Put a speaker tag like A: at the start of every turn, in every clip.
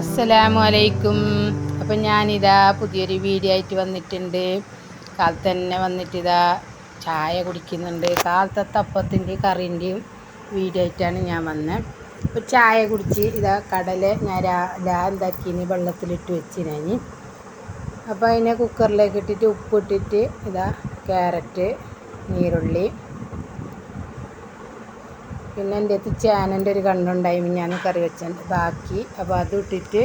A: അസ്സലാമു അലൈക്കും. അപ്പം ഞാനിതാ പുതിയൊരു വീഡിയോ ആയിട്ട് വന്നിട്ടുണ്ട്. കാലത്ത് തന്നെ വന്നിട്ടിതാ ചായ കുടിക്കുന്നുണ്ട്. കാലത്തെ തപ്പത്തിന്റെ കറിന്റെയും വീഡിയോ ആയിട്ടാണ് ഞാൻ വന്നത് അപ്പോൾ ചായ കുടിച്ച് ഇതാ കടല ഞാൻ രാ എന്താക്കിന്? വെള്ളത്തിലിട്ട് വെച്ച് ഞാൻ അപ്പോൾ അതിനെ കുക്കറിലേക്ക് ഇട്ടിട്ട് ഉപ്പിട്ടിട്ട് ഇതാ ക്യാരറ്റ് നീരുള്ളി പിന്നെ എന്റെ അടുത്ത് ചേനന്റെ ഒരു കണ്ണുണ്ടായി ഞാൻ കറി വെച്ചിട്ടുണ്ട് ബാക്കി അപ്പോൾ അത് ഇട്ടിട്ട്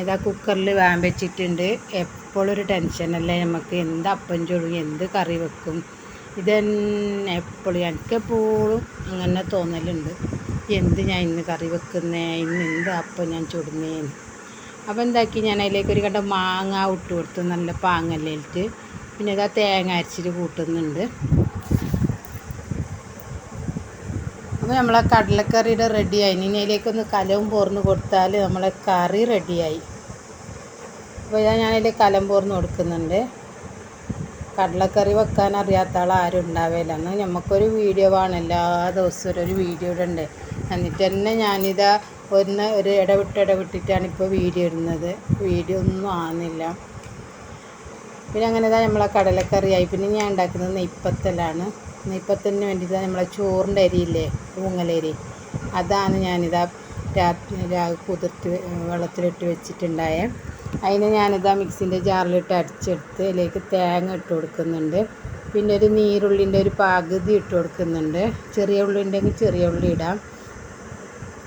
A: ഇതാ കുക്കറിൽ വാമ്പച്ചിട്ടുണ്ട് എപ്പോഴും ഒരു ടെൻഷനല്ലേ നമുക്ക് എന്ത് അപ്പം ചുടും എന്ത് കറി വെക്കും? ഇതന്നെ എപ്പോഴും. എനിക്കെപ്പോഴും അങ്ങനെ തോന്നലുണ്ട്. എന്ത് ഞാൻ ഇന്ന് കറി വെക്കുന്നേ? ഇന്ന് എന്ത് അപ്പം ഞാൻ ചുടുന്നേ? അപ്പോൾ എന്താക്കി? ഞാൻ അതിലേക്ക് ഒരു കണ്ട മാങ്ങ ഇട്ട് കൊടുത്തു. നല്ല പാങ്ങല്ലേലിട്ട് പിന്നെ ഇതാ തേങ്ങ അരച്ചിട്ട് കൂട്ടുന്നുണ്ട്. അപ്പോൾ നമ്മളെ കടലക്കറിയുടെ റെഡിയായി. ഇനി അതിലേക്കൊന്ന് കലവും പോർന്ന് കൊടുത്താൽ നമ്മളെ കറി റെഡിയായി. അപ്പോൾ ഞാൻ ഞാനതിൽ കലം പോർന്ന് കൊടുക്കുന്നുണ്ട്. കടലക്കറി വെക്കാൻ അറിയാത്ത ആൾ ആരും ഉണ്ടാവില്ല എന്നാൽ നമുക്കൊരു വീഡിയോ വേണം. എല്ലാ ദിവസവും ഒരു വീഡിയോ ഇടണ്ടേ? എന്നിട്ട് തന്നെ ഞാനിതാ ഒന്ന് ഒരു ഇടവിട്ട് ഇടവിട്ടിട്ടാണ് ഇപ്പോൾ വീഡിയോ ഇടുന്നത്. വീഡിയോ ഒന്നും ആകുന്നില്ല പിന്നെ അങ്ങനെ ഇതാ നമ്മളെ കടലക്കറിയായി. പിന്നെ ഞാൻ ഉണ്ടാക്കുന്നത് നെയ്പ്പത്തലാണ് നെയ്പ്പത്തലിന് വേണ്ടിയിട്ട് നമ്മളെ ചോറിന്റെ അരിയില്ലേ ഊങ്ങലരി അതാണ് ഞാനിതാ രാത്രി രാ കുതിർത്ത് വെള്ളത്തിലിട്ട് വെച്ചിട്ടുണ്ടായ. അതിന് ഞാനിതാ മിക്സിന്റെ ജാറിലിട്ട് അടിച്ചെടുത്ത് അതിലേക്ക് തേങ്ങ ഇട്ട് കൊടുക്കുന്നുണ്ട്. പിന്നെ ഒരു നീരുള്ളിന്റെ ഒരു പകുതി ഇട്ട് കൊടുക്കുന്നുണ്ട്. ചെറിയ ഉള്ളി ഉണ്ടെങ്കിൽ ചെറിയ ഉള്ളി ഇടാം.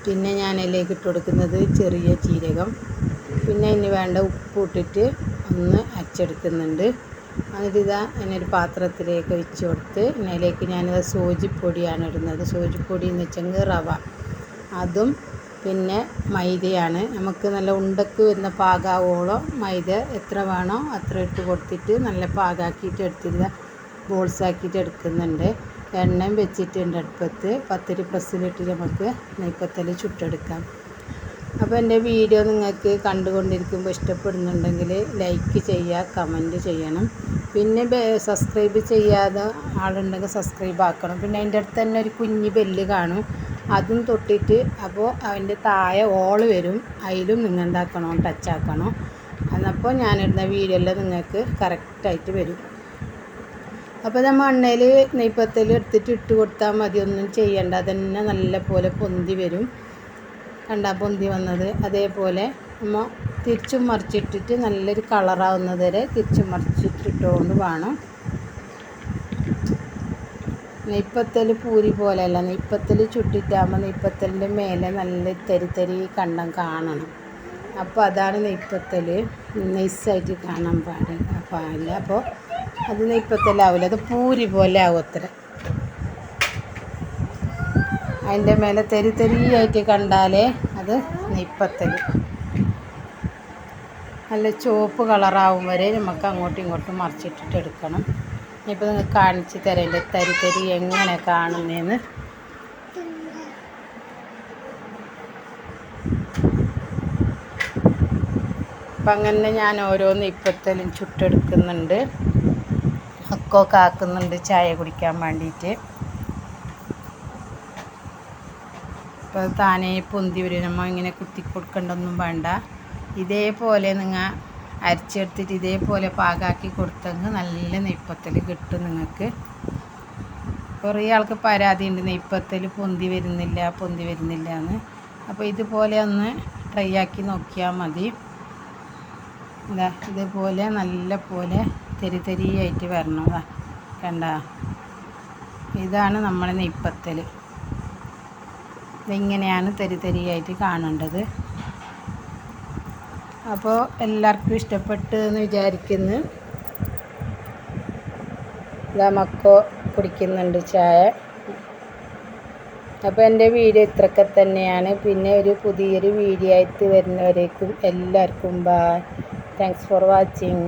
A: പിന്നെ ഞാൻ അതിലേക്ക് ഇട്ട് കൊടുക്കുന്നത് ചെറിയ ജീരകം. പിന്നെ അതിന് വേണ്ട ഉപ്പ് ഇട്ടിട്ട് ഒന്ന് അരച്ചെടുക്കുന്നുണ്ട്. ഇതാ അതിനൊരു പാത്രത്തിലേക്ക് ഒഴിച്ച് കൊടുത്ത് അതിലേക്ക് ഞാനിത് സൂചിപ്പൊടിയാണ് ഇടുന്നത്. സൂചിപ്പൊടി എന്ന് വെച്ചെങ്കിൽ റവ. അതും പിന്നെ മൈദയാണ്. നമുക്ക് നല്ല ഉണ്ടക്ക് വരുന്ന പാകാവോളം മൈദ എത്ര വേണോ അത്ര ഇട്ട് കൊടുത്തിട്ട് നല്ല പാകാക്കിയിട്ട് എടുത്തിരുന്ന ബോൾസ് ആക്കിയിട്ട് എടുക്കുന്നുണ്ട്. എണ്ണയും വെച്ചിട്ടുണ്ട് അടുപ്പത്ത്. പത്തിരി പ്രസ്സിലിട്ട് നമുക്ക് നെയ്പ്പത്തൽ ചുട്ടെടുക്കാം. അപ്പോൾ എന്റെ വീഡിയോ നിങ്ങൾക്ക് കണ്ടുകൊണ്ടിരിക്കുമ്പോൾ ഇഷ്ടപ്പെടുന്നുണ്ടെങ്കിൽ ലൈക്ക് ചെയ്യുക കമന്റ് ചെയ്യണം. പിന്നെ സബ്സ്ക്രൈബ് ചെയ്യാതെ ആളുണ്ടെങ്കിൽ സബ്സ്ക്രൈബ് ആക്കണം. പിന്നെ അതിന്റെ അടുത്ത് തന്നെ ഒരു കുഞ്ഞ് ബെല്ല് കാണും. അതും തൊട്ടിട്ട് അപ്പോൾ അതിന്റെ താഴെ ഓൾ വരും. അതിലും നിങ്ങൾ എന്താക്കണം ടച്ച് ആക്കണം. എന്നപ്പോൾ ഞാനിടുന്ന വീഡിയോ എല്ലാം നിങ്ങൾക്ക് കറക്റ്റായിട്ട് വരും. അപ്പോൾ നമ്മൾ എണ്ണയിൽ നെയ്പ്പത്തൽ എടുത്തിട്ട് ഇട്ട് കൊടുത്താൽ മതി. ഒന്നും ചെയ്യേണ്ട. അതന്നെ നല്ല പോലെ പൊന്തി വരും. കണ്ടാ പൊന്തി വന്നത്. അതേപോലെ നമ്മൾ തിരിച്ചും മറിച്ചിട്ടിട്ട് നല്ലൊരു കളറാവുന്നത് വരെ തിരിച്ചും മറിച്ചിട്ടിട്ടുകൊണ്ട് വേണം. നെയ്പ്പത്തൽ പൂരി പോലെയല്ല നെയ്പ്പത്തൽ ചുട്ടിട്ടാകുമ്പോൾ നെയ്പ്പത്തലിന്റെ മേലെ നല്ല തരി തരി കണ്ടം കാണണം. അപ്പോൾ അതാണ് നെയ്പ്പത്തൽ നൈസായിട്ട് കാണാൻ പാടില്ല. അപ്പോൾ അത് നെയ്പ്പത്തലാവില്ല അത് പൂരി പോലെ ആവും അത്ര. അതിന്റെ മേലെ തെരി തെരിയായിട്ട് കണ്ടാലേ അത് നിപ്പത്തൽ നല്ല ചുവപ്പ് കളറാവും വരെ നമുക്ക് അങ്ങോട്ടും ഇങ്ങോട്ടും മറിച്ചിട്ടിട്ട് എടുക്കണം. ഇപ്പോൾ നിങ്ങൾ കാണിച്ച് തരാം എന്റെ തരി തരി എങ്ങനെ കാണുന്നതെന്ന് അപ്പം അങ്ങനെ ഞാൻ ഓരോന്ന് ഇപ്പത്തലും ചുട്ടെടുക്കുന്നുണ്ട്. ഒക്കെ കാക്കുന്നുണ്ട് ചായ കുടിക്കാൻ വേണ്ടിയിട്ട്. അപ്പോൾ താനേ പൊന്തി വരും. നമ്മൾ ഇങ്ങനെ കുത്തി കൊടുക്കേണ്ടൊന്നും വേണ്ട. ഇതേപോലെ നിങ്ങൾ അരച്ചെടുത്തിട്ട് ഇതേപോലെ പാകാക്കി കൊടുത്തെങ്കിൽ നല്ല നെയ്പ്പത്തൽ കിട്ടും നിങ്ങൾക്ക് കുറേ ആൾക്ക് പരാതി ഉണ്ട് നെയ്പ്പത്തൽ പൊന്തി വരുന്നില്ല പൊന്തി വരുന്നില്ല എന്ന് അപ്പോൾ ഇതുപോലെ ഒന്ന് ട്രൈ ആക്കി നോക്കിയാൽ മതി. ഇതാ ഇതുപോലെ നല്ല പോലെ തെരി തെരിയായിട്ട് വരണം. കണ്ട? ഇതാണ് നമ്മളെ നെയ്പ്പത്തൽ ഇതിങ്ങനെയാണ് തെരി തെരിയായിട്ട് കാണേണ്ടത്. അപ്പോൾ എല്ലാവർക്കും ഇഷ്ടപ്പെട്ടു എന്ന് വിചാരിക്കുന്നു. ഇതാ മക്കോ കുടിക്കുന്നുണ്ട് ചായ. അപ്പോൾ എന്റെ വീഡിയോ ഇത്രയൊക്കെ തന്നെയാണ്. പിന്നെ ഒരു പുതിയൊരു വീഡിയോ ആയിട്ട് വരുന്നവരേക്കും എല്ലാവർക്കും ബായ് താങ്ക്സ് ഫോർ വാച്ചിങ്